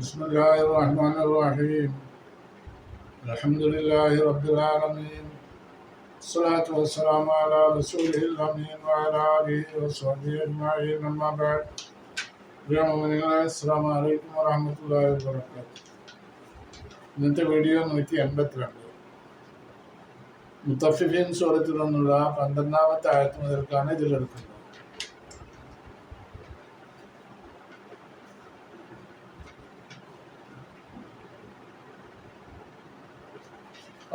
بسم الله الرحمن الرحيم الحمد لله رب العالمين الصلاة والسلام على رسوله الأمين وعلى آله وصحبه أجمعين أما بعد പ്രിയമുള്ള അസ്സാം വലൈക്കും വറഹമത്തല്ലാഹി വബറകാത്ത് ഇന്നത്തെ വീഡിയോ നൂറ്റി എൺപത്തിരണ്ട് മുത്തഫിഫീൻ സൂറത്തിൽ നിന്നുള്ള പന്ത്രണ്ടാമത്തെ ആയത്ത് മുതൽക്കാണ് ഇതിലെടുക്കുന്നത്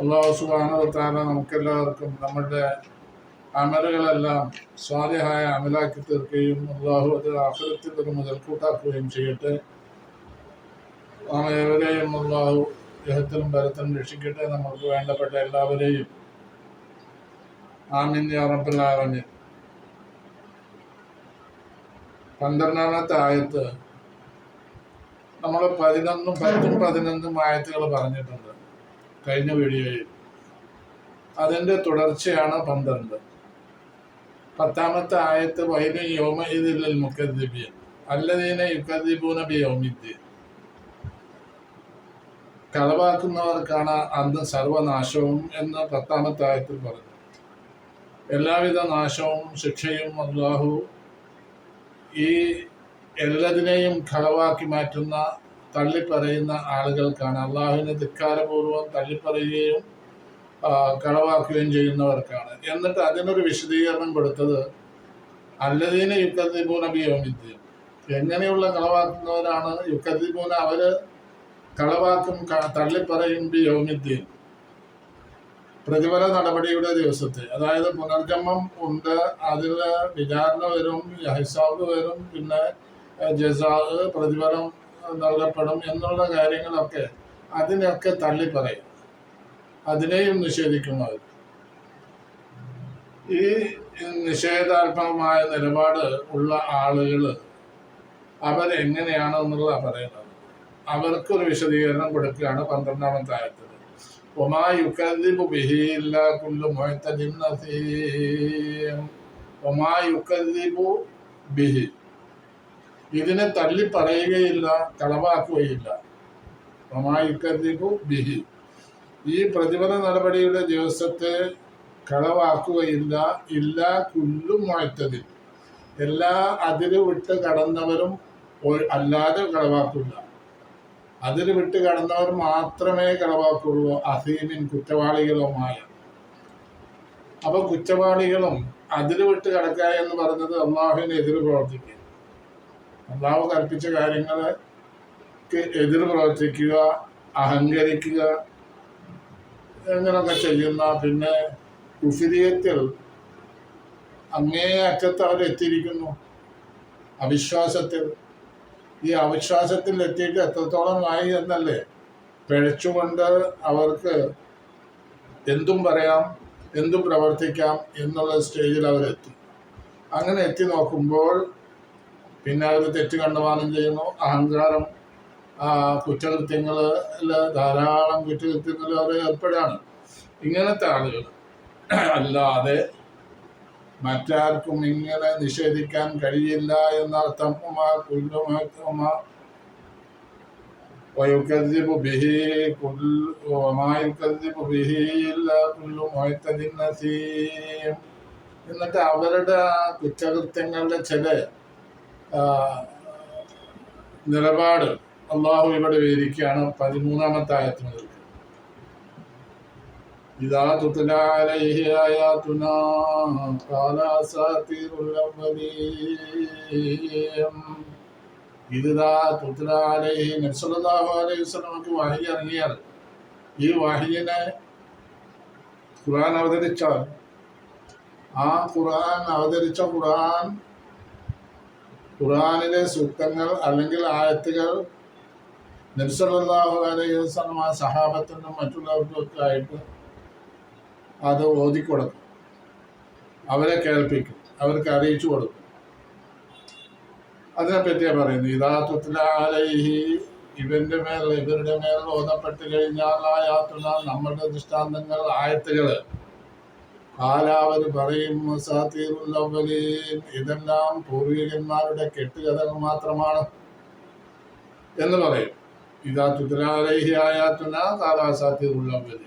അള്ളാഹു സുബാനവത്താല നമുക്കെല്ലാവർക്കും നമ്മുടെ അമലുകളെല്ലാം സ്വാലിഹായ അമലാക്കി തീർക്കുകയും അള്ളാഹു അത് ആഹ്ലത്തിൽ ഒരു മുതൽക്കൂട്ടാക്കുകയും ചെയ്യട്ടെ. നാം ഏവരെയും അള്ളാഹു ദേഹത്തിലും ബലത്തിലും രക്ഷിക്കട്ടെ. നമുക്ക് വേണ്ടപ്പെട്ട എല്ലാവരെയും ആമിൻ ആലമീൻ. പന്ത്രണ്ടാമത്തെ ആയത്ത് നമ്മൾ പതിനൊന്നും പത്തും പതിനൊന്നും ആയത്തുകൾ പറഞ്ഞിട്ടുണ്ട്. കഴിഞ്ഞ വീഡിയോയിൽ. അതിന്റെ തുടർച്ചയാണ് പന്ത്രണ്ട്. പത്താമത്തെ ആയത്ത് വൈനു യോമ ഇതിൽ മുക്കദ്ദിബിയൻ അല്ലദീന യുക്കദ്ദിബൂന കളവാക്കുന്നവർക്കാണ് അന്ന് സർവനാശവും എന്ന് പത്താമത്തെ ആയത്തിൽ പറഞ്ഞു. എല്ലാവിധ നാശവും ശിക്ഷയും അള്ളാഹു ഈ എല്ലതിനെയും കളവാക്കി മാറ്റുന്ന തള്ളിപ്പറയുന്ന ആളുകൾക്കാണ്. അള്ളാഹുവിനെ ധിക്കാരപൂർവം തള്ളിപ്പറയുകയും കളവാക്കുകയും ചെയ്യുന്നവർക്കാണ്. എന്നിട്ട് അതിനൊരു വിശദീകരണം കൊടുത്തത് അല്ലതീന യുക്കദ്ദീപൂന ബിയോമിദ്യം എങ്ങനെയുള്ള കളവാക്കുന്നവരാണ് യുക്കദ്ദീപൂന അവർ കളവാക്കും തള്ളിപ്പറയും ബിയോമിദ്യ പ്രതിഫല നടപടിയുടെ ദിവസത്തെ. അതായത് പുനർജന്മം ഉണ്ട് അതിൽ വിചാരണ വരും ഹിസാബ് വരും പിന്നെ ജസാ പ്രതിഫലം നൽകപ്പെടും എന്നുള്ള കാര്യങ്ങളൊക്കെ അതിനൊക്കെ തള്ളി പറയും അതിനെയും നിഷേധിക്കുന്നവർ. ഈ നിഷേധാത്മകമായ നിലപാട് ഉള്ള ആളുകൾ അവരെങ്ങനെയാണ് എന്നുള്ളതാണ് പറയുന്നത് അവർക്കൊരു വിശദീകരണം കൊടുക്കുകയാണ് പന്ത്രണ്ടാമത്തെ ആയത്തിൽ ഒമാ യുക്കദ്ദിബു ബിഹി ഇല്ലാ കുല്ലു മുഅ്തദിൻ നസീം. ബിഹി. ഇതിനെ തള്ളി പറയുകയില്ല കളവാക്കുകയില്ല. ബിഹി. ഈ പ്രതിഫല നടപടിയുടെ ദിവസത്തെ കളവാക്കുകയില്ല ഇല്ല കുല്ലും മുഴത്തതിൽ എല്ലാ അതിര് വിട്ട് കടന്നവരും അല്ലാതെ കളവാക്കില്ല. അതിര് വിട്ട് കടന്നവർ മാത്രമേ കളവാക്കുള്ളൂ അസീമിൻ കുറ്റവാളികളുമായ. അപ്പൊ കുറ്റവാളികളും അതിര് വിട്ട് കടക്കുക എന്ന് പറഞ്ഞത് അള്ളാഹുവിന് എതിര് പ്രവർത്തിക്കുക അള്ളാഹു കൽപ്പിച്ച കാര്യങ്ങൾക്ക് എതിർ പ്രവർത്തിക്കുക അഹങ്കരിക്കുക അങ്ങനെയൊക്കെ ചെയ്യുന്ന പിന്നെ കുഫിരിയത്തിൽ അങ്ങേ അറ്റത്ത് അവരെത്തിയിരിക്കുന്നു അവിശ്വാസത്തിൽ. ഈ അവിശ്വാസത്തിൽ എത്തിയിട്ട് എത്രത്തോളം ആയി എന്നല്ലേ? പിഴച്ചുകൊണ്ട് അവർക്ക് എന്തും പറയാം എന്തും പ്രവർത്തിക്കാം എന്നുള്ള സ്റ്റേജിൽ അവരെത്തി. അങ്ങനെ എത്തി നോക്കുമ്പോൾ പിന്നെ അവർ തെറ്റ് കണ്ടുമാനം ചെയ്യുന്നു അഹങ്കാരം ആ, കുറ്റകൃത്യങ്ങളിൽ ധാരാളം കുറ്റകൃത്യങ്ങളിൽ അവർ ഏർപ്പെടുകയാണ് ഇങ്ങനത്തെ ആളുകൾ അല്ലാതെ മറ്റാർക്കും ഇങ്ങനെ നിഷേധിക്കാൻ കഴിയില്ല എന്നർത്ഥം ഉമ കുല്ലുമ ഉമ ويكذب به كل وما يكذب به إلا كل معتد نثيم എന്നിട്ട് അവരുടെ ആ കുറ്റകൃത്യങ്ങളുടെ ചില ആ, നിലപാട് അള്ളാഹു ഇവിടെ വിവരിക്കുകയാണ് പതിമൂന്നാമത്തെ ആയത്ത് മുതൽ إذا تتلى عليه آياتنا قال أساطير الأولين ഇതാ തുത്ര അലൈഹി നബ്സല്ലാഹു അലൈഹി വസല്ലമക്ക് വഹി ഇറങ്ങിയാൽ ഈ വഹിയിനെ ഖുർആൻ അവതരിച്ചാൽ ആ ഖുർആൻ അവതരിച്ച ഖുർആൻ ഖുർആനിലെ സൂക്തങ്ങൾ അല്ലെങ്കിൽ ആയത്തുകൾ നബ്സല്ലാഹു അലൈഹി വസല്ലമ സഹാബത്തിനും മറ്റുള്ളവർക്കും ഒക്കെ ആയിട്ട് അത് ഓതിക്കൊടുക്കും. അവരെ കേൾപ്പിക്കും. അവർക്ക് അറിയിച്ചു കൊടുക്കും. അതിനെ പറ്റിയാ പറയുന്നത് യഥാർത്ഥത്തിൽ ആലൈഹി ഇവന്റെ മേൽ ഇവരുടെ മേൽ ഓതപ്പെട്ട് കഴിഞ്ഞാൽ ആ യാത്ര നമ്മളുടെ ദൃഷ്ടാന്തങ്ങൾ ആയത്തുകൾ കാലാവര് പറയും സാത്തീറുൽ അവ്വലീൻ. ഇതെല്ലാം പൂർവികന്മാരുടെ കെട്ടുകഥകൾ മാത്രമാണ് എന്ന് പറയും. ഇതാ തുതലാലഹി ആയാത്തുന കാലാസാധ്യതയുള്ളവര്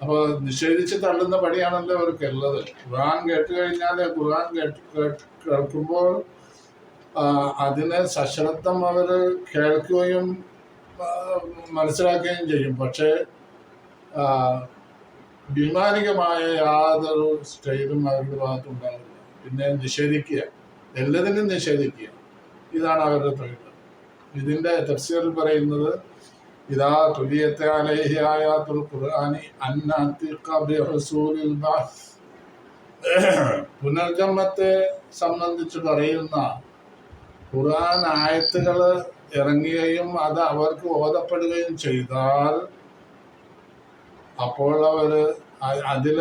അപ്പോൾ നിഷേധിച്ച് തള്ളുന്ന പടിയാണല്ലോ അവർക്ക് ഉള്ളത് ഖുർആൻ കേട്ട് കഴിഞ്ഞാൽ ഖുർആൻ കേട്ട് കേൾക്കുമ്പോൾ അതിനെ സശ്രദ്ധം അവർ കേൾക്കുകയും മനസ്സിലാക്കുകയും ചെയ്യും. പക്ഷേ ആ, വിമാനികമായ യാതൊരു സ്റ്റൈലും അവരുടെ ഭാഗത്തുണ്ടാവില്ല. പിന്നെ നിഷേധിക്കുക. എല്ലാത്തിനും നിഷേധിക്കുക. ഇതാണ് അവരുടെ തൊഴിൽ ഇതിന്റെ തഫ്സീറിൽ പറയുന്നത് ഇതാ തുലിയത്തെ അലൈഹി ഖുർആനി പുനർജന്മത്തെ സംബന്ധിച്ച് പറയുന്ന ഖുർആൻ ആയത്തുകൾ ഇറങ്ങുകയും അത് അവർക്ക് ഓതപ്പെടുകയും ചെയ്താൽ അപ്പോൾ അവർ അതിൽ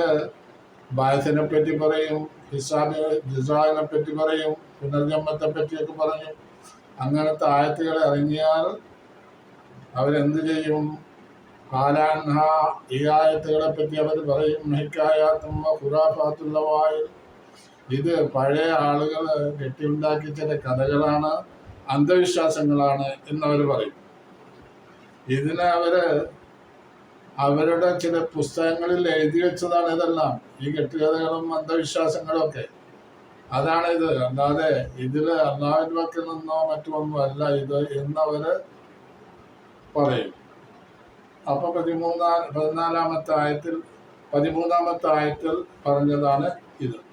ബാലസിനെ പറ്റി പറയും ഹിസാബിനെ പറ്റി പറയും പുനർജന്മത്തെ പറ്റിയൊക്കെ പറയും. അങ്ങനത്തെ ആയത്തുകൾ ഇറങ്ങിയാൽ അവരെന്ത് ചെയ്യും? കാലാൻഹ ഈ ആയത്തുകളെ പറ്റി അവർ പറയും മെഹിക്കായാത്തും ഖുറാഫാത്തുള്ളവായ ഇത് പഴയ ആളുകൾ കെട്ടിയുണ്ടാക്കി ചില കഥകളാണ് അന്ധവിശ്വാസങ്ങളാണ് എന്നവർ പറയും. ഇതിനെ അവർ അവരുടെ ചില പുസ്തകങ്ങളിൽ എഴുതി വെച്ചതാണ് ഇതെല്ലാം. ഈ കെട്ടുകഥകളും അന്ധവിശ്വാസങ്ങളും ഒക്കെ അതാണ് ഇത് അല്ലാതെ ഇതിൽ അള്ളാഹുവിൻ വക്കിൽ നിന്നോ മറ്റൊന്നും അല്ല ഇത് എന്നവര് പറയും. അപ്പൊ പതിമൂന്നാം പതിനാലാമത്തെ ആയത്തിൽ പതിമൂന്നാമത്തെ ആയത്തിൽ പറഞ്ഞതാണ് ഇത്.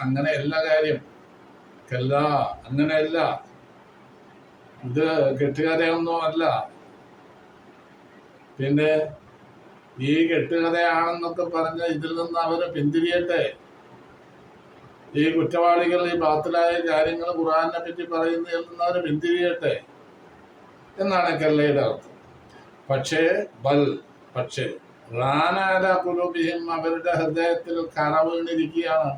അങ്ങനെ എല്ലാ കാര്യം കല്ല അങ്ങനെയല്ല. ഇത് കെട്ടുകഥയൊന്നും അല്ല പിന്നെ ഈ കെട്ടുകഥയാണെന്നൊക്കെ പറഞ്ഞ് ഇതിൽ നിന്ന് അവരെ പിന്തിരിയട്ടെ. ഈ കുറ്റവാളികൾ ഈ ബാത്തിലായ കാര്യങ്ങൾ ഖുറാനെ പറ്റി പറയുന്നതിൽ നിന്ന് അവരെ പിന്തിരിയട്ടെ എന്നാണ് കല്ലയുടെ അർത്ഥം. പക്ഷേ ബൽ പക്ഷേ റാനാല കുലൂബിഹിം അവരുടെ ഹൃദയത്തിൽ കറ വീണിരിക്കുകയാണ്.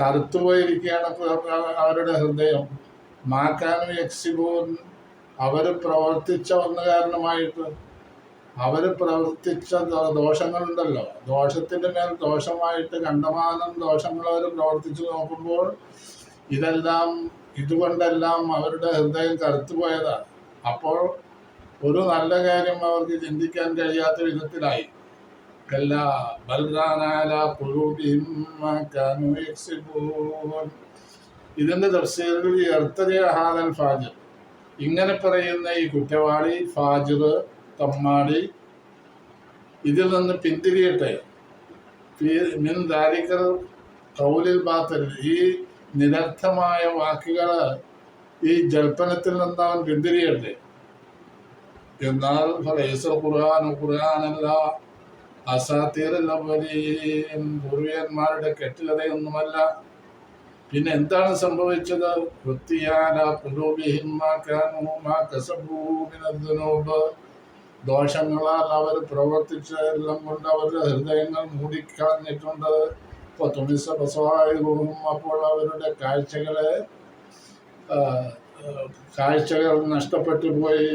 കറുത്തുപോയിരിക്കുകയാണ് അവ- അവരുടെ ഹൃദയം. മാക്കാനും എക്സിബൂൻ അവർ പ്രവർത്തിച്ച ഒന്ന് കാരണമായിട്ട് അവർ പ്രവർത്തിച്ച ദോഷങ്ങളുണ്ടല്ലോ. ദോഷത്തിന്റെ മേൽ ദോഷമായിട്ട് കണ്ടമാനം ദോഷങ്ങൾ അവർ പ്രവർത്തിച്ചു നോക്കുമ്പോൾ ഇതെല്ലാം ഇതുകൊണ്ടെല്ലാം അവരുടെ ഹൃദയം കറുത്തുപോയതാണ് അപ്പോൾ ഒരു നല്ല കാര്യം അവർക്ക് ചിന്തിക്കാൻ കഴിയാത്ത വിധത്തിലായി. മാ കാനൂ യക്സിബൂൻ ഇതിന്റെ തഫ്സീറിൽ ഫാജിർ? ഇങ്ങനെ പറയുന്ന ഈ കുറ്റവാളി ഫാജിർ തമ്മാടി ഇതിൽ നിന്ന് പിന്തിരിയട്ടെ. മിൻ ദാരിക്കൽ കൗലിൽ ബാത്തൽ. ഈ നിരർത്ഥമായ വാക്കുകൾ ഈ ജൽപ്പനത്തിൽ നിന്ന് അവൻ പിന്തിരിയട്ടെ. എന്നാൽ ഖുർആൻ ഖുർആനല്ല അസാത്തീറല്ലവലീൻ പൂർവികന്മാരുടെ കെട്ടുകഥയൊന്നുമല്ല പിന്നെ എന്താണ് സംഭവിച്ചത്? ദോഷങ്ങളാൽ അവർ പ്രവർത്തിച്ചതെല്ലാം കൊണ്ട് അവരുടെ ഹൃദയങ്ങൾ മൂടിക്കളഞ്ഞിട്ടുണ്ട്. ഇപ്പോൾ തുണിസ അപ്പോൾ അവരുടെ കാഴ്ചകളെ കാഴ്ചകൾ നഷ്ടപ്പെട്ടു പോയി.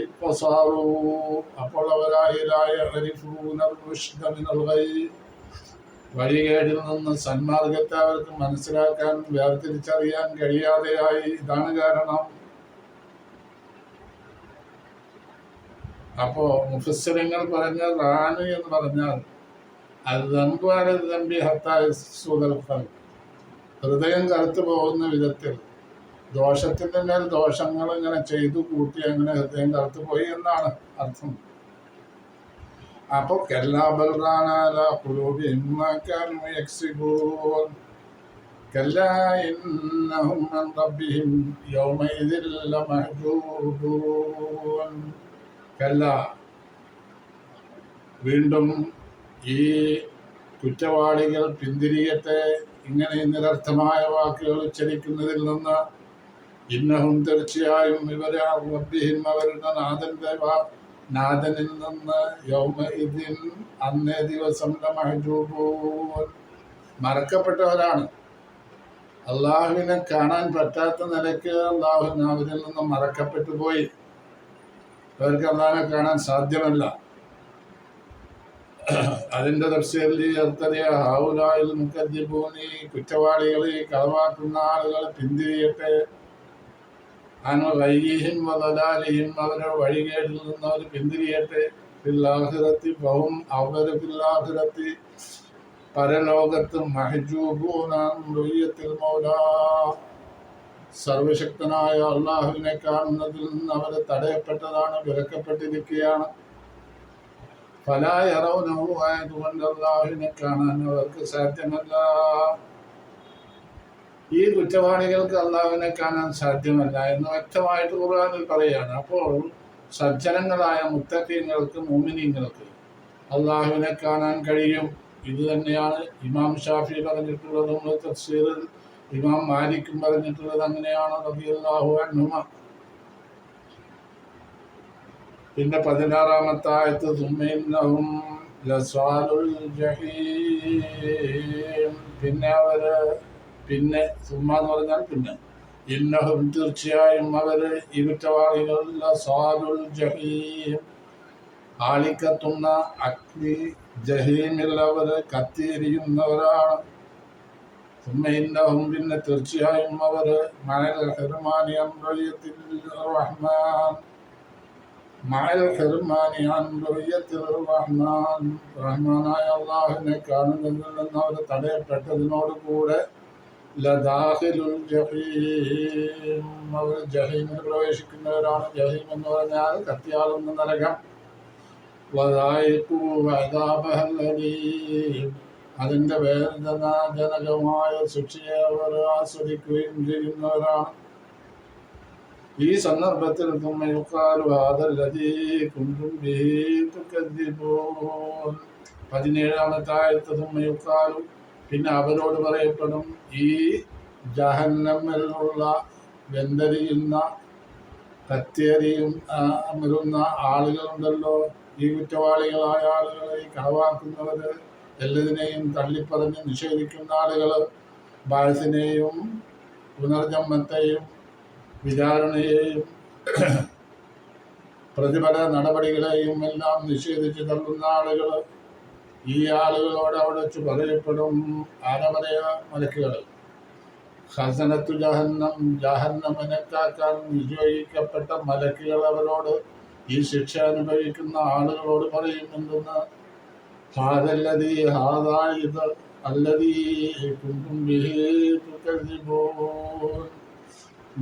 അപ്പോൾ അവരായിരായ വഴികേടിൽ നിന്ന് സന്മാർഗത്തെ അവർക്ക് മനസ്സിലാക്കാൻ വേർതിരിച്ചറിയാൻ കഴിയാതെയായി. ഇതാണ് കാരണം. അപ്പോ മുഖസ്വരങ്ങൾ പറഞ്ഞ റാണി എന്ന് പറഞ്ഞാൽ അത് തമ്പി ഹത്തായ ഹൃദയം കറുത്തു പോകുന്ന വിധത്തിൽ ദോഷത്തിന്റെ മേൽ ദോഷങ്ങൾ ഇങ്ങനെ ചെയ്തു കൂട്ടി അങ്ങനെ ഹൃദയം കറുത്തു പോയി എന്നാണ് അർത്ഥം അപ്പൊ കല്ലാബൽറാനാല കുലൂബി ഇമ്മാക്കാനും യക്സിബൂൻ كلا إنهم عن ربهم يومئذ لمحجوبون കല്ല വീണ്ടും ഈ കുറ്റവാളികൾ പിന്തിരിയട്ടെ ഇങ്ങനെ നിരർത്ഥമായ വാക്കുകൾ ഉച്ചരിക്കുന്നതിൽ നിന്ന് ഇന്നഹും തീർച്ചയായും ഇവരെ റബ്ബിഹിം അവരുടെ നാഥന്റെ വാ- നാഥനിൽ നിന്ന് യൗമ ഇതിൻ അന്നേ ദിവസം മറക്കപ്പെട്ടവരാണ്. അള്ളാഹുവിനെ കാണാൻ പറ്റാത്ത നിലയ്ക്ക് അള്ളാഹുവിന് അവരിൽ നിന്ന് മറക്കപ്പെട്ടു പോയി. അവർക്ക് അള്ളാഹിനെ കാണാൻ സാധ്യമല്ല. അതിന്റെ ദർശനത്തിൽ ചേർത്തത് ഹൗലായിൽ കുറ്റവാളികളെ കളവാക്കുന്ന ആളുകൾ പിന്തിരിയട്ടെ. അനു വൈകിയും വദലാലിയും അവരുടെ വഴികേടിൽ നിന്ന് അവർ പിന്തിരിയട്ടെ. പില്ലാഹിറത്തി ബഹും അവർ പില്ലാഹിറത്തി പരലോകത്ത് മഹജൂബൂനത്തിൽ മൗലാ. സർവശക്തനായ അള്ളാഹുവിനെ കാണുന്നതിൽ നിന്ന് അവരെ തടയപ്പെട്ടതാണ് വിലക്കപ്പെട്ടിരിക്കുകയാണ്. ഫലായറവുനഹു ആയതുകൊണ്ട് അള്ളാഹുവിനെ കാണാൻ അവർക്ക് സാധ്യമല്ല. ഈ കുറ്റവാളികൾക്ക് അള്ളാഹുവിനെ കാണാൻ സാധ്യമല്ല എന്ന് വ്യക്തമായിട്ട് ഖുർആനിൽ പറയുകയാണ്. അപ്പോൾ സജ്ജനങ്ങളായ മുത്തക്കീങ്ങൾക്ക് മോമിനീങ്ങൾക്ക് അള്ളാഹുവിനെ കാണാൻ കഴിയും. ഇത് തന്നെയാണ് ഇമാം ഷാഫി പറഞ്ഞിട്ടുള്ളതും തഫ്സീറിൽ ഇമാം മാലിക്കും പറഞ്ഞിട്ടുള്ളത് അങ്ങനെയാണ് റബിയല്ലാഹു അനുമ പിന്നെ പതിനാറാമത്തെ ആയത്ത് ജഹീം. പിന്നെ അവർ പിന്നെ സുമ്മ എന്ന് പറഞ്ഞാൽ പിന്നെ ഇന്നഹും തീർച്ചയായും അവർ ഈ കുറ്റവാളികൾ ജഹീം ആളിക്കത്തുന്ന അഗ്നി ജഹീമിൽ അവർ കത്തിയിരിക്കുന്നവരാണ് സുമ്മയിന്നഹും പിന്നെ തീർച്ചയായും അവർ മണൽ ഹെർമാനി അമ്രയത്തിൽ റഹ്മാൻ മഴൽ ഹെർമാനി അമ്രയത്തിൽ റഹ്മാൻ. റഹ്മാനായ അള്ളാഹുവിനെ കാണുന്നതിൽ നിന്ന് അവർ തടയപ്പെട്ടതിനോട് കൂടെ ലദാഹിലുൽ ജഹീം അവർ ജഹീമിൽ പ്രവേശിക്കുന്നവരാണ് ജഹീം എന്ന് പറഞ്ഞാൽ കത്തിയാകുന്ന നരകം അതിന്റെ വേദനാജനകമായ ശിക്ഷയെ അവർ ആസ്വദിക്കുകയും ചെയ്യുന്നവരാണ് ഈ സന്ദർഭത്തിൽ പതിനേഴാമത്തെ ആയത്ത് തുമ്മയുക്കാലും പിന്നെ അവരോട് പറയപ്പെടും ഈ ജഹന്നമ്മിലുള്ള വെന്തരിയുന്ന കത്തേറിയും അമരുന്ന ആളുകളുണ്ടല്ലോ ഈ കുറ്റവാളികളായ ആളുകളെ കളവാക്കുന്നവർ എല്ലാതിനെയും തള്ളിപ്പറഞ്ഞ് നിഷേധിക്കുന്ന ആളുകൾ ബാഴ്സിനെയും പുനർജന്മത്തെയും വിചാരണയെയും പ്രതിഫല നടപടികളെയും എല്ലാം നിഷേധിച്ച് തള്ളുന്ന ആളുകൾ ഈ ആളുകളോട് അവിടെ വെച്ച് പറയപ്പെടും ആരാ പറയാ? മലക്കുകൾ. ഹസനത്തു ജഹന്നം ജഹന്നമനെ നിയോഗിക്കപ്പെട്ട മലക്കുകൾ അവരോട് ഈ ശിക്ഷ അനുഭവിക്കുന്ന ആളുകളോട് പറയും എന്തെന്ന്? ഹാദല്ലതി ഹാദാ ഇത് അല്ലതീ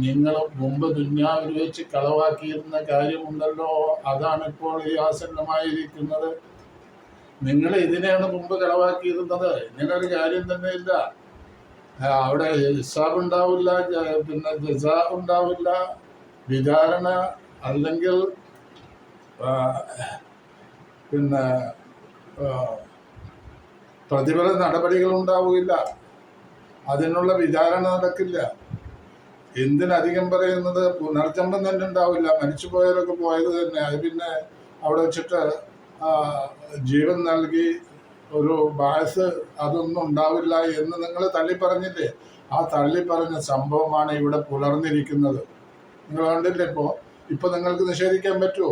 നിങ്ങൾ മുമ്പ് ദുന്യാവിൽ വെച്ച് കളവാക്കിയിരുന്ന കാര്യമുണ്ടല്ലോ. അതാണ് ഇപ്പോൾ ഈ ആസന്നമായിരിക്കുന്നത്. നിങ്ങൾ ഇതിനെയാണ് മുമ്പ് കളവാക്കിയിരുന്നത് ഇങ്ങനെ ഒരു കാര്യം തന്നെ ഇല്ല. അവിടെ ഹിസാബ് ഉണ്ടാവില്ല പിന്നെ ജസാ ഉണ്ടാവില്ല വിചാരണ അല്ലെങ്കിൽ പിന്നെ പ്രതിഫല നടപടികൾ ഉണ്ടാവുകയില്ല. അതിനുള്ള വിചാരണ നടക്കില്ല. എന്തിനധികം പറയുന്നത്? പുനർജന്മം തന്നെ ഉണ്ടാവില്ല. മരിച്ചു പോയവരൊക്കെ പോയത് തന്നെ. അത് പിന്നെ അവിടെ വെച്ചിട്ട് ജീവൻ നൽകി ഒരു ബാസ് അതൊന്നും ഉണ്ടാവില്ല എന്ന് നിങ്ങൾ തള്ളി പറഞ്ഞില്ലേ ആ തള്ളി പറഞ്ഞ സംഭവമാണ് ഇവിടെ പുലർന്നിരിക്കുന്നത്. നിങ്ങൾ കണ്ടില്ലേ ഇപ്പോ? ഇപ്പൊ നിങ്ങൾക്ക് നിഷേധിക്കാൻ പറ്റുമോ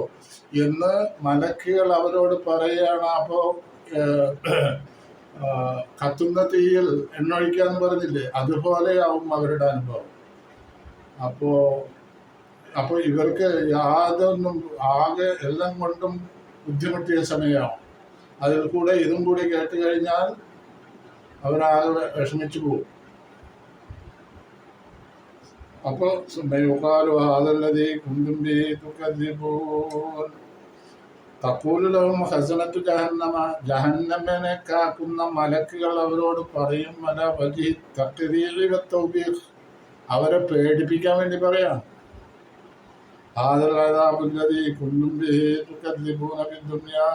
എന്ന് മലക്കുകൾ അവരോട് പറയുകയാണ് അപ്പോ കത്തുന്ന തീയിൽ എണ്ണൊഴിക്കാന്ന് പറഞ്ഞില്ലേ? അതുപോലെയാവും അവരുടെ അനുഭവം. അപ്പോ അപ്പോൾ ഇവർക്ക് യാതൊന്നും ആകെ എല്ലാം കൊണ്ടും ബുദ്ധിമുട്ടിയ സമയമാണ്. അതിൽ കൂടെ ഇതും കൂടി കേട്ട് കഴിഞ്ഞാൽ അവരാകെ വിഷമിച്ചു പോകും. അപ്പോൾ കുന്തുംബി തുക്കദ്ദിബൂൻ തക്കൂലുലവും ഹസനത്തു ജഹന്നമ ജഹന്നമ്മനെ കാക്കുന്ന മലക്കുകൾ അവരോട് പറയും മല വജി തക്രീരി വത്തൗബീഖ് അവരെ പേടിപ്പിക്കാൻ വേണ്ടി പറയാം. ആദലാദാബുല്ലതി تكذبون في الدنيا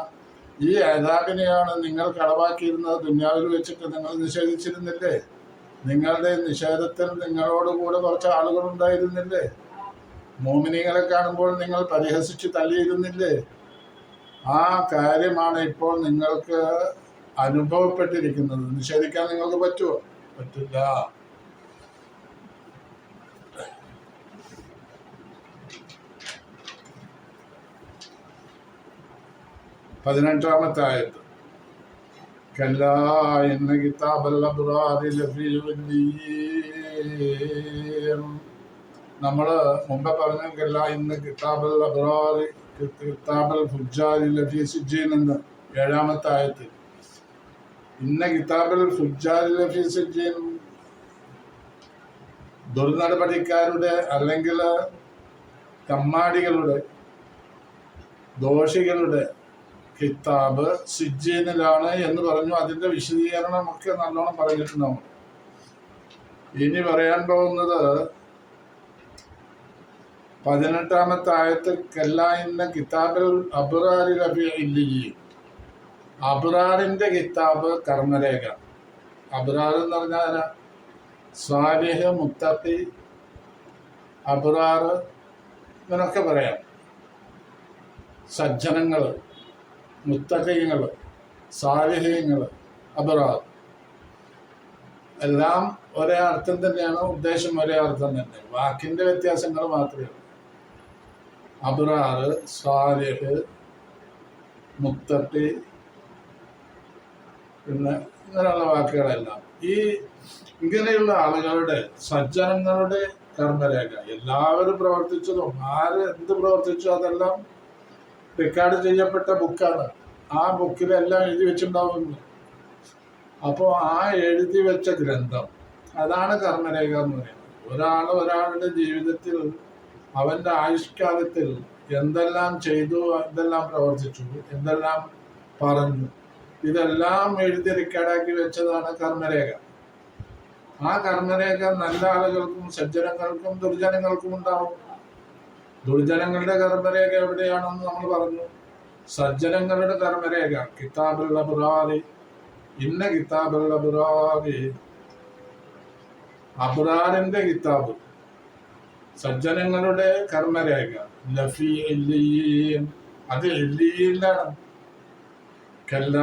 ഈ അതാബിനെയാണ് നിങ്ങൾ കളവാക്കിയിരുന്നത് ദുന്യാവിൽ വെച്ചിട്ട് നിങ്ങൾ നിഷേധിച്ചിരുന്നില്ലേ? നിങ്ങളുടെ നിഷേധത്തിൽ നിങ്ങളോട് കൂടെ കുറച്ച് ആളുകൾ ഉണ്ടായിരുന്നില്ലേ? മോമിനികളെ കാണുമ്പോൾ നിങ്ങൾ പരിഹസിച്ച് തള്ളിയിരുന്നില്ലേ? ആ കാര്യമാണ് ഇപ്പോൾ നിങ്ങൾക്ക് അനുഭവപ്പെട്ടിരിക്കുന്നത്. നിഷേധിക്കാൻ നിങ്ങൾക്ക് പറ്റുമോ? പറ്റില്ല. പതിനെട്ടാമത്തെ ആയത്ത് كلا إن كتاب الأبرار لفي عليين നമ്മൾ മുമ്പ് പറഞ്ഞെങ്കില്ല ഇന്ന് കിതാബൽ അബ്രാറി കിതാബൽ ഫുജാരി ലഫി സിജീൻ എന്ന് ഏഴാമത്തെ ആയത്തിൽ ഇന്ന കിതാബൽ ഫുജാരി ലഫി സിജീൻ ദുർനടപടിക്കാരുടെ അല്ലെങ്കിൽ കമ്മാടികളുടെ ദോഷികളുടെ കിതാബ് സിജീനിലാണ് എന്ന് പറഞ്ഞു. അതിന്റെ വിശദീകരണം നല്ലോണം നല്ലോണം നമ്മൾ ഇനി പറയാൻ പോകുന്നത് പതിനെട്ടാമത്തെ ആയത്ത് എന്ന കിതാബിൽ അബ്രാരി ലഭ്യ ഇല്ലിയും അബ്രാറിന്റെ കിതാബ് കർമ്മരേഖ. അബ്രാർ എന്ന് പറഞ്ഞാൽ? സ്വാലിഹ് മുത്തഖി അബ്രാർ ഇങ്ങനൊക്കെ പറയാം. സജ്ജനങ്ങൾ മുത്തഖീങ്ങൾ സാലിഹ്യങ്ങൾ അബറാദ് എല്ലാം ഒരേ അർത്ഥം തന്നെയാണ് ഉദ്ദേശം ഒരേ അർത്ഥം തന്നെ. വാക്കിന്റെ വ്യത്യാസങ്ങൾ മാത്രമേ ഉള്ളൂ. അബ്രാർ സാലിഹ് മുത്തട്ടി പിന്നെ ഇങ്ങനെയുള്ള വാക്കുകളെല്ലാം. ഈ ഇങ്ങനെയുള്ള ആളുകളുടെ സജ്ജനങ്ങളുടെ കർമ്മരേഖ. എല്ലാവരും പ്രവർത്തിച്ചതും ആര് എന്ത് പ്രവർത്തിച്ചോ അതെല്ലാം റെക്കോർഡ് ചെയ്യപ്പെട്ട ബുക്കാണ് ആ ബുക്കിലെല്ലാം എഴുതി വെച്ചിട്ടുണ്ടാവുന്നു അപ്പോൾ ആ എഴുതി വെച്ച ഗ്രന്ഥം അതാണ് കർമ്മരേഖ എന്ന് പറയുന്നത്. ഒരാൾ ഒരാളുടെ ജീവിതത്തിൽ അവന്റെ ആയുഷ്കാലത്തിൽ എന്തെല്ലാം ചെയ്തു എന്തെല്ലാം പ്രവർത്തിച്ചു എന്തെല്ലാം പറഞ്ഞു ഇതെല്ലാം എഴുതി റെക്കോർഡാക്കി വെച്ചതാണ് കർമ്മരേഖ. ആ കർമ്മരേഖ നല്ല ആളുകൾക്കും സജ്ജനങ്ങൾക്കും ദുർജനങ്ങൾക്കും ഉണ്ടാവും. ദുർജനങ്ങളുടെ കർമ്മരേഖ എവിടെയാണെന്ന് നമ്മൾ പറഞ്ഞു. സജ്ജനങ്ങളുടെ കർമ്മരേഖ കിതാബുള്ള ബുറാറി ഇന്ന കിതാബുള്ള ബുറാറി അബുറാറിന്റെ കിതാബ്. സജ്ജനങ്ങളുടെ കർമ്മരേഖ ലഫി അത് എല്ലിയിലാണ് കല്ല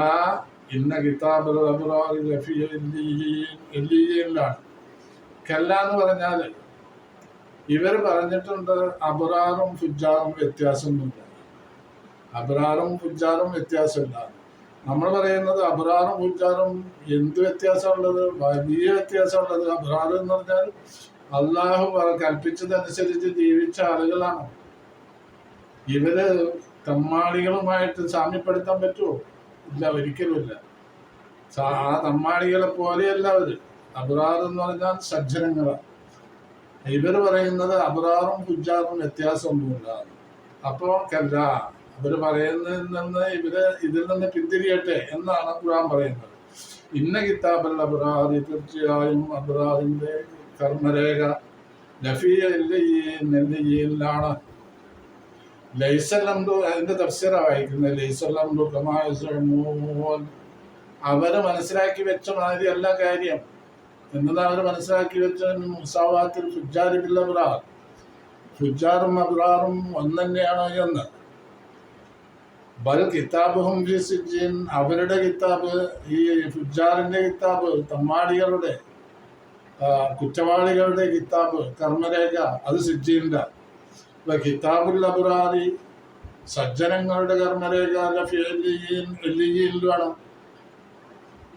ഇന്ന കിതാബുള്ള അബ്റാറി ലഫി എല്ലിയീൻ കല്ല എന്ന് പറഞ്ഞാൽ ഇവർ പറഞ്ഞിട്ടുണ്ട് അബറാറും ഫുജാറും വ്യത്യാസമൊന്നുമില്ല അബറാറും ഫുജാറും വ്യത്യാസമില്ല നമ്മൾ പറയുന്നത് അബറാറും ഫുജാറും എന്ത് വ്യത്യാസമുള്ളത്? വലിയ വ്യത്യാസമുള്ളത് അബറാർ എന്ന് പറഞ്ഞാൽ അള്ളാഹു കൽപ്പിച്ചതനുസരിച്ച് ജീവിച്ച ആളുകളാണ്. ഇവർ തമ്മാടികളുമായിട്ട് സാമ്യപ്പെടുത്താൻ പറ്റുമോ? ഇല്ല ഒരിക്കലുമില്ല ആ തമ്മാളികളെ പോലെയല്ല അവർ. അബ്രാർ എന്ന് പറഞ്ഞാൽ സജ്ജനങ്ങളാണ്. ഇവർ പറയുന്നത് അബ്രാറും ഫുജാറും വ്യത്യാസമൊന്നുമില്ല അപ്പോ കല്ല അവർ പറയുന്നതിൽ നിന്ന് ഇവർ ഇതിൽ നിന്ന് പിന്തിരിയട്ടെ എന്നാണ് ഖുർആൻ പറയുന്നത്. ഇന്ന കിതാബൽ അബ്രാറി തീർച്ചയായും അബ്രാറിന്റെ കർമ്മരേഖ ലഫിയിലാണ് ലൈസല്ലംദു അതിന്റെ തഫ്സീറ വായിക്കുന്നത്. ലൈസല്ലംദു കമായസൂൻ അവർ മനസ്സിലാക്കി വെച്ച മാതിരി അല്ല കാര്യം. എന്നതാണ് അവർ മനസ്സിലാക്കി വെച്ച മുസാവാത്തിൽ ഫുജാരി ബിൽ അബ്രാർ ഫുജാറും അബ്രാറും ഒന്ന് എന്ന്. ബൽ കിതാബുഹും ഫി അവരുടെ കിതാബ് ഈ ഫുജാറിന്റെ കിതാബ് തമ്മാടികളുടെ കുറ്റവാളികളുടെ കിതാബ് കർമ്മരേഖ അത് സിജ്ജിന്റെ. കിതാബുൽ അബ്രാറി സജ്ജനങ്ങളുടെ കർമ്മരേഖ ലഫി എല്ലിയിലും എല്ലിയീനിലാണ്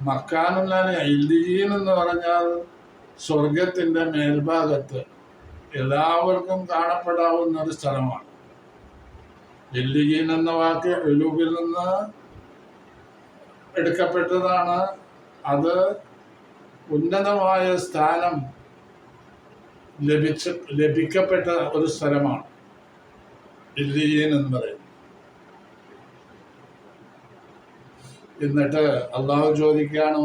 മക്കാനുള്ളാന് ഇല്ലിയീൻ എന്ന് പറഞ്ഞാൽ സ്വർഗത്തിന്റെ മേൽഭാഗത്ത് എല്ലാവർക്കും കാണപ്പെടാവുന്ന ഒരു സ്ഥലമാണ് എന്ന വാക്ക് എലൂബിൽ നിന്ന് എടുക്കപ്പെട്ടതാണ്. അത് ഉന്നതമായ സ്ഥാനം ലഭിച്ച ലഭിക്കപ്പെട്ട ഒരു സ്ഥലമാണ് ഇല്ലിയീൻ എന്ന് പറയുന്നത്. എന്നിട്ട് അള്ളാഹു ചോദിക്കുകയാണ്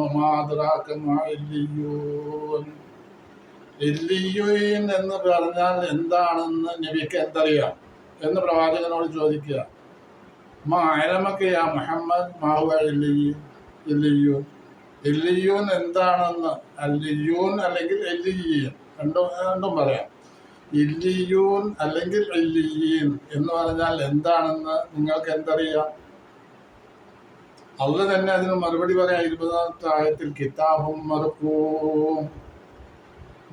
എന്ന് പറഞ്ഞാൽ എന്താണെന്ന് നബിക്ക് എന്തറിയാം എന്ന് പ്രവാചകനോട് ചോദിക്കുക. മാ മുഹമ്മദ്? മാഹുവ ഇല്ലിയൂൻ എന്താണെന്ന്? അല്ലിയൂൻ അല്ലെങ്കിൽ എല്ലിയീൻ രണ്ടും രണ്ടും പറയാം. ഇല്ലിയൂൻ അല്ലെങ്കിൽ എല്ലിയീൻ എന്ന് പറഞ്ഞാൽ എന്താണെന്ന് നിങ്ങൾക്ക് എന്തറിയാം? അള്ള തന്നെ അതിന് മറുപടി പറയാം ഇരുപതാമത്തെ ആയത്തിൽ കിതാബും മറുപ്പും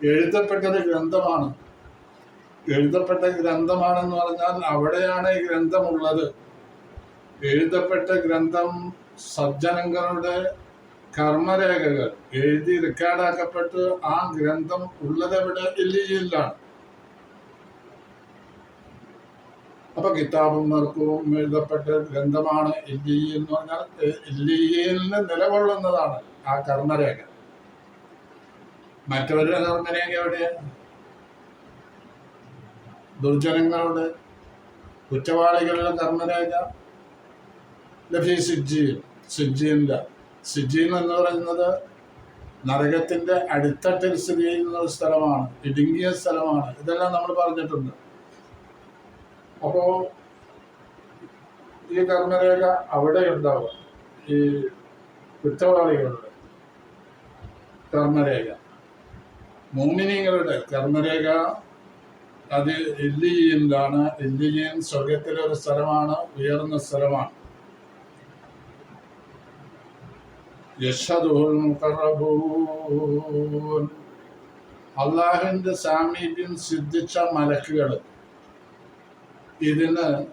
എഴുതപ്പെട്ടത് ഗ്രന്ഥമാണ്. എഴുതപ്പെട്ട ഗ്രന്ഥമാണെന്ന് പറഞ്ഞാൽ അവിടെയാണ് ഈ ഗ്രന്ഥമുള്ളത്. എഴുതപ്പെട്ട ഗ്രന്ഥം സജ്ജനങ്ങളുടെ കർമ്മരേഖകൾ. എഴുതി റെക്കോർഡാക്കപ്പെട്ട് ആ ഗ്രന്ഥം ഉള്ളതെവിടെ? ഇല്ലിയിലാണ് അപ്പൊ കിതാബും മർക്കവും എഴുതപ്പെട്ട ഗ്രന്ഥമാണ് ഇല്ലി എന്ന് പറഞ്ഞാൽ ഇല്ലിയിൽ നിലകൊള്ളുന്നതാണ് ആ കർമ്മരേഖ. മറ്റവരുടെ കർമ്മരേഖ എവിടെയാണ് ദുർജനങ്ങളുടെ കുറ്റവാളികളുടെ കർമ്മരേഖ. ലഫി സിജിയിൽ സിജ്ജിയില്ല സിജ്ജിൻ എന്ന് പറയുന്നത് നരകത്തിന്റെ അടിത്തട്ടിൽ സ്ഥിതി ചെയ്യുന്ന ഒരു സ്ഥലമാണ് ഇടുങ്ങിയ സ്ഥലമാണ്. ഇതെല്ലാം നമ്മൾ പറഞ്ഞിട്ടുണ്ട്. അപ്പോ ഈ കർമ്മരേഖ അവിടെ ഉണ്ടാവും. ഈ കുറ്റവാളികളുടെ കർമ്മരേഖ. മോമിനികളുടെ കർമ്മരേഖ അത് ഇല്ലിയിലാണ് ഇല്ലിയൻ സ്വർഗത്തിലെ ഒരു സ്ഥലമാണ് ഉയർന്ന സ്ഥലമാണ്. അള്ളാഹിന്റെ സാമീപ്യം സിദ്ധിച്ച മലക്കുകൾ ഇതിന്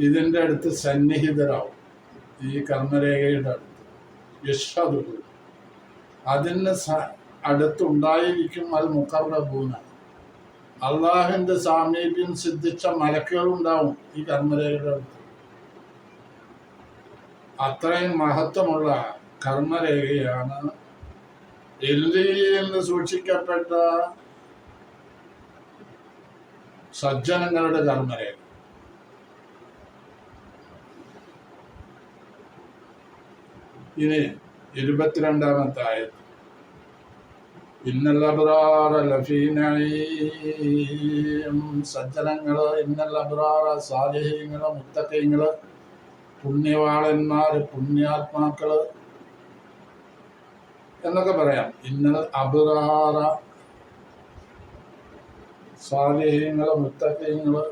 ഇതിന്റെ അടുത്ത് സന്നിഹിതരാവും. ഈ കർമ്മരേഖയുടെ അടുത്ത്. യശ്വതു അതിന് സ- അടുത്തുണ്ടായിരിക്കും അൽ മുഖറബൂന അള്ളാഹിന്റെ സാമീപ്യം സിദ്ധിച്ച മലക്കുകളുണ്ടാവും ഈ കർമ്മരേഖയുടെ അടുത്ത്. അത്രയും മഹത്വമുള്ള കർമ്മരേഖയാണ് എല്ലിയിൽ നിന്ന് സൂക്ഷിക്കപ്പെട്ട സജ്ജനങ്ങളുടെ കർമ്മരേഖ ഇനി ഇരുപത്തിരണ്ടാമത്തെ ആയത് സജ്ജനങ്ങൾ ഇന്നൽ സാലിഹ്യങ്ങൾ മുത്തക്കീങ്ങൾ പുണ്യവാളന്മാര് പുണ്യാത്മാക്കൾ. എന്നൊക്കെ പറയാം. ഇന്നൽ അബ്റാറ സാലിഹീങ്ങൾ മുത്തക്കീങ്ങൾ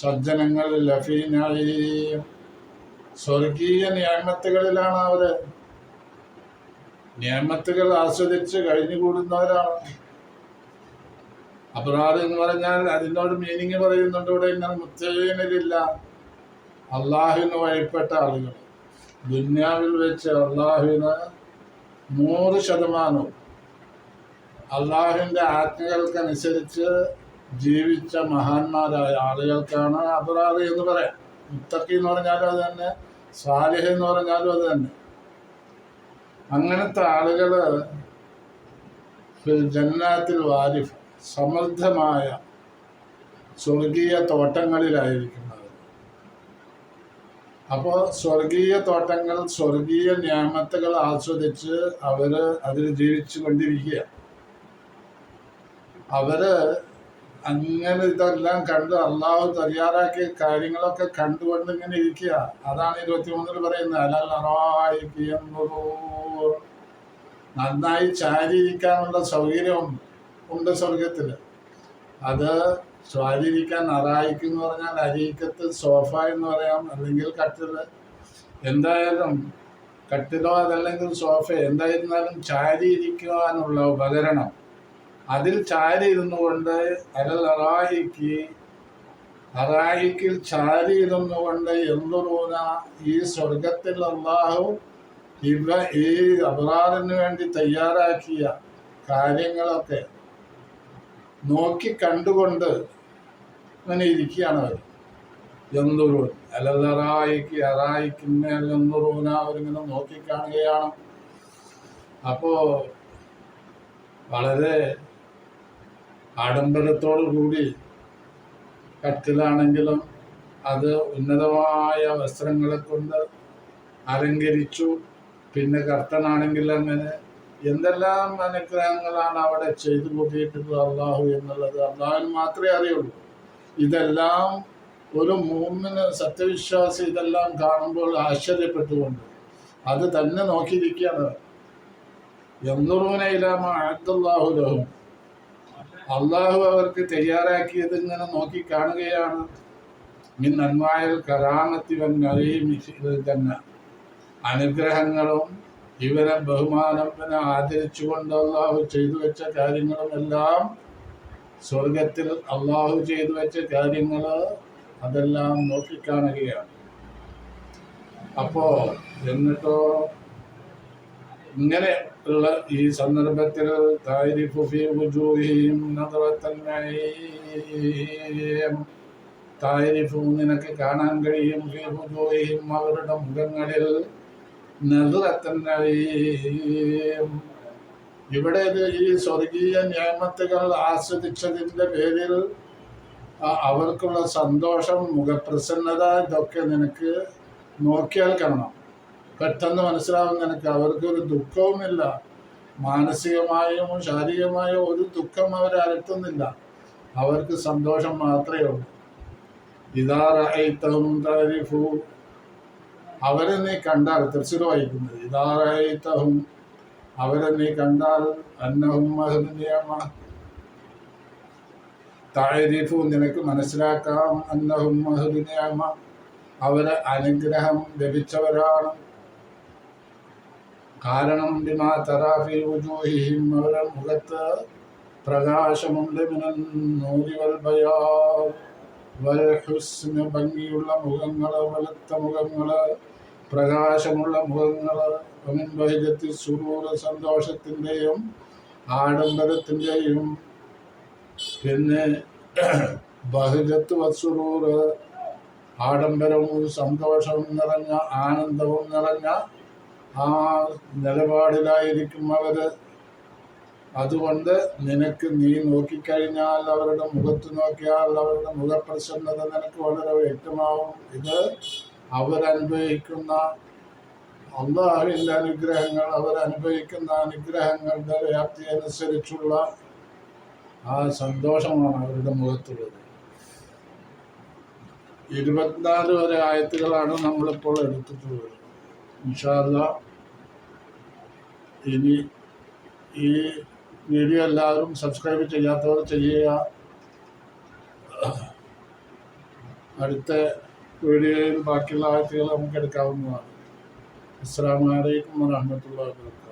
സജ്ജനങ്ങൾ ലഫീനായും. സ്വർഗീയ നിയമത്തുകളിലാണ് അവർ. നിയമത്തുകൾ ആസ്വദിച്ച് കഴിഞ്ഞുകൂടുന്നവരാണ്. അബ്രാർ എന്ന് പറഞ്ഞാൽ അതിനോട് മീനിങ് പറയുന്നുണ്ട്. ഇവിടെ ഇങ്ങനെ മുത്തയ്യനിലില്ല അള്ളാഹുവിന് വഴിപ്പെട്ട ആളുകൾ. ദുന്യാവിൽ വെച്ച് അള്ളാഹുവിന് നൂറ് ശതമാനവും അള്ളാഹുവിന്റെ ആജ്ഞകൾക്കനുസരിച്ച് ജീവിച്ച മഹാന്മാരായ ആളുകൾക്കാണ് അബ്രാർ എന്ന് പറയാം. മുത്തക്കി എന്ന് പറഞ്ഞാലും അത് തന്നെ സാലിഹ് എന്ന് പറഞ്ഞാലും അത് തന്നെ. അങ്ങനത്തെ ആളുകൾ ഫിൽ ജന്നാത്തിൽ വാരിഫ് സമൃദ്ധമായ സ്വർഗീയ തോട്ടങ്ങളിലായിരിക്കുന്നത്. അപ്പോൾ സ്വർഗീയ തോട്ടങ്ങൾ സ്വർഗീയ ന്യാമത്തുകൾ ആസ്വദിച്ച് അവർ അതിൽ ജീവിച്ചു കൊണ്ടിരിക്കുക അവർ അങ്ങനെ ഇതെല്ലാം കണ്ട് അള്ളാഹു തയ്യാറാക്കിയ കാര്യങ്ങളൊക്കെ കണ്ടുകൊണ്ട് ഇങ്ങനെ ഇരിക്കുക. അതാണ് ഇരുപത്തി മൂന്നിൽ പറയുന്നത് യൻദുറൂൻ. നന്നായി ചാരിയിരിക്കാനുള്ള സൗകര്യം ഉണ്ട് സ്വർഗത്തിൽ അത് സ്വാധീനിക്കാൻ അറായിക്ക് എന്ന് പറഞ്ഞാൽ അരീക്കത്ത് സോഫ എന്ന് പറയാം അല്ലെങ്കിൽ കട്ടിൽ എന്തായാലും കട്ടിലോ അതല്ലെങ്കിൽ സോഫ എന്തായിരുന്നാലും ചാരിയിരിക്കുവാനുള്ള ഉപകരണം. അതിൽ ചാരി ഇരുന്നു കൊണ്ട് അലൽ അറായിക്ക് അറായിക്കിൽ ചാരി ഇരുന്നു കൊണ്ട് എന്തുറൂന ഈ സ്വർഗത്തിൽ അള്ളാഹു ഇവ ഈ അബ്രാറിന് വേണ്ടി തയ്യാറാക്കിയ കാര്യങ്ങളൊക്കെ നോക്കി കണ്ടുകൊണ്ട് അങ്ങനെ ഇരിക്കുകയാണ് അവർ. എന്തുറൂൻ അലല്ലറായിക്ക് അറായിക്കിന്മേൽ എന്തുറൂന അവരിങ്ങനെ നോക്കിക്കാണുകയാണ് അപ്പോ വളരെ ആഡംബരത്തോടു കൂടി കട്ടിലാണെങ്കിലും അത് ഉന്നതമായ വസ്ത്രങ്ങളെ കൊണ്ട് അലങ്കരിച്ചു. പിന്നെ കർട്ടനാണെങ്കിൽ അങ്ങനെ എന്തെല്ലാം അനുഗ്രഹങ്ങളാണ് അവിടെ ചെയ്തു കൂട്ടിയിട്ടുള്ളത് അള്ളാഹു എന്നുള്ളത് അള്ളാഹുവിന് മാത്രമേ അറിയുള്ളൂ. ഇതെല്ലാം ഒരു മൂന്നിന് സത്യവിശ്വാസി ഇതെല്ലാം കാണുമ്പോൾ ആശ്ചര്യപ്പെട്ടുകൊണ്ട് അത് തന്നെ നോക്കിയിരിക്കുകയാണ്. അബ്ദുല്ലാഹു ലഹും. അള്ളാഹു അവർക്ക് തയ്യാറാക്കിയത് ഇങ്ങനെ നോക്കി കാണുകയാണ്. മിൻ നന്മായൽ കറാമത്തി തന്നെ അനുഗ്രഹങ്ങളും ഇവരെ ബഹുമാനം പിന്നെ ആദരിച്ചുകൊണ്ട് അള്ളാഹു ചെയ്തു വെച്ച കാര്യങ്ങളും എല്ലാം സ്വർഗത്തിൽ അള്ളാഹു ചെയ്തു വെച്ച കാര്യങ്ങൾ അതെല്ലാം നോക്കിക്കാണുകയാണ് അപ്പോ എന്നിട്ടോ ഇങ്ങനെ ഉള്ള ഈ സന്ദർഭത്തിൽ താരിഫു നിനക്ക് കാണാൻ കഴിയും അവരുടെ മുഖങ്ങളിൽ നദ്റത്തൻ നഈം. ഇവിടെ ഈ സ്വർഗീയ നിയമത്തുകൾ ആസ്വദിച്ചതിന്റെ പേരിൽ അവർക്കുള്ള സന്തോഷം മുഖപ്രസന്നത ഇതൊക്കെ നിനക്ക് നോക്കിയാൽ കാണണം പെട്ടെന്ന് മനസ്സിലാവും നിനക്ക്. അവർക്ക് ഒരു ദുഃഖവുമില്ല. മാനസികമായും ശാരീരികമായോ ഒരു ദുഃഖം അവരെ അലട്ടുന്നില്ല. അവർക്ക് സന്തോഷം മാത്രമേ ഉള്ളൂ. ഇതാറഹം തരിഫു അവരെ നീ കണ്ടാൽ തൃശ്ശൂർ വായിക്കുന്നത്. ഇതാറഹം അവരെ നീ കണ്ടാൽ അന്നഹും മഹനിയമ നിനക്ക് മനസ്സിലാക്കാം. അന്നഹും മഹനിയമ അവരെ അനുഗ്രഹം ലഭിച്ചവരാണ്. കാരണം ബിമാ തറാഫി വുജൂഹിഹിം അവരുടെ മുഖത്ത് പ്രകാശമുണ്ട്. ഭംഗിയുള്ള മുഖങ്ങൾ വെളുത്ത മുഖങ്ങൾ പ്രകാശമുള്ള മുഖങ്ങൾ ഒമിൻ ബഹിജത്തി സുറൂറ് സന്തോഷത്തിന്റെയും ആഡംബരത്തിന്റെയും പിന്നെ ബഹുജത്ത് വസുറൂറ് ആഡംബരവും സന്തോഷവും നിറഞ്ഞ ആനന്ദവും നിറഞ്ഞ ആ നിലപാടിലായിരിക്കും അവർ. അതുകൊണ്ട് നിനക്ക് നീ നോക്കിക്കഴിഞ്ഞാൽ അവരുടെ മുഖത്ത് നോക്കിയാൽ അവരുടെ മുഖപ്രസന്നത നിനക്ക് വളരെ വ്യക്തമാവും. ഇത് അവരനുഭവിക്കുന്ന അള്ളാഹുവിന്റെ അനുഗ്രഹങ്ങൾ അവരനുഭവിക്കുന്ന അനുഗ്രഹങ്ങളുടെ വ്യാപ്തി അനുസരിച്ചുള്ള ആ സന്തോഷമാണ് അവരുടെ മുഖത്തുള്ളത്. ഇരുപത്തിനാല് വരെ ആയത്തുകളാണ് നമ്മളിപ്പോൾ എടുത്തിട്ടുള്ളത്. ഇൻഷാല്ല ഇനി ഈ വീഡിയോ എല്ലാവരും സബ്സ്ക്രൈബ് ചെയ്യാത്തവർ ചെയ്യുക. അടുത്ത വീഡിയോയിൽ ബാക്കിയുള്ള ആഴ്ചകൾ നമുക്ക് എടുക്കാവുന്നതാണ്. അസ്സാം വലൈക്കും വാഹമത്തുള്ള വാബർക്കാത്തു